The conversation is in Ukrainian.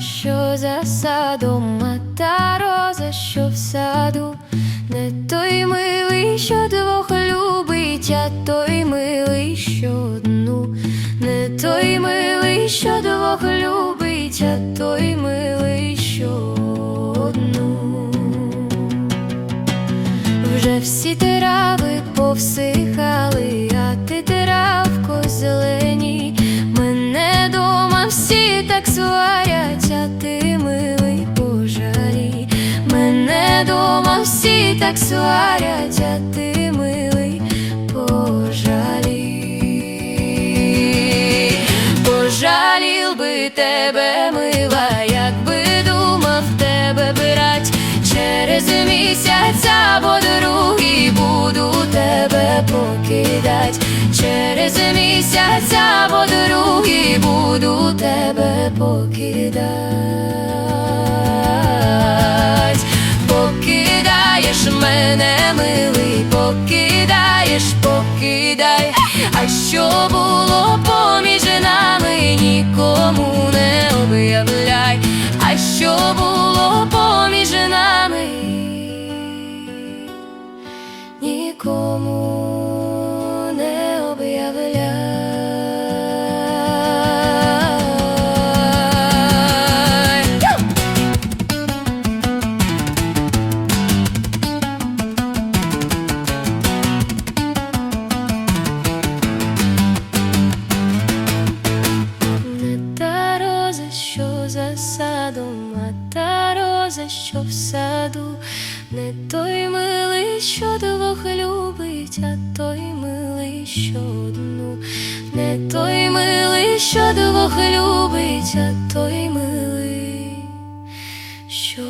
що за садом, а та роза, що в саду, не той милий, що двох любить, а той милий, що одну, не той милий, що двох любить, а той милий, що одну. Вже всі трави повсихали, Мене дома всі так сварять, а ти милий пожалій. Пожалів би тебе, мила, якби думав тебе брать через місяць або другий буду тебе покидать. Через місяць або другий буду тебе покидать. Що було роза, що в саду, не той милий, що двох любить, а той милий, що одну, не той милий, що двох любить, а той милий, що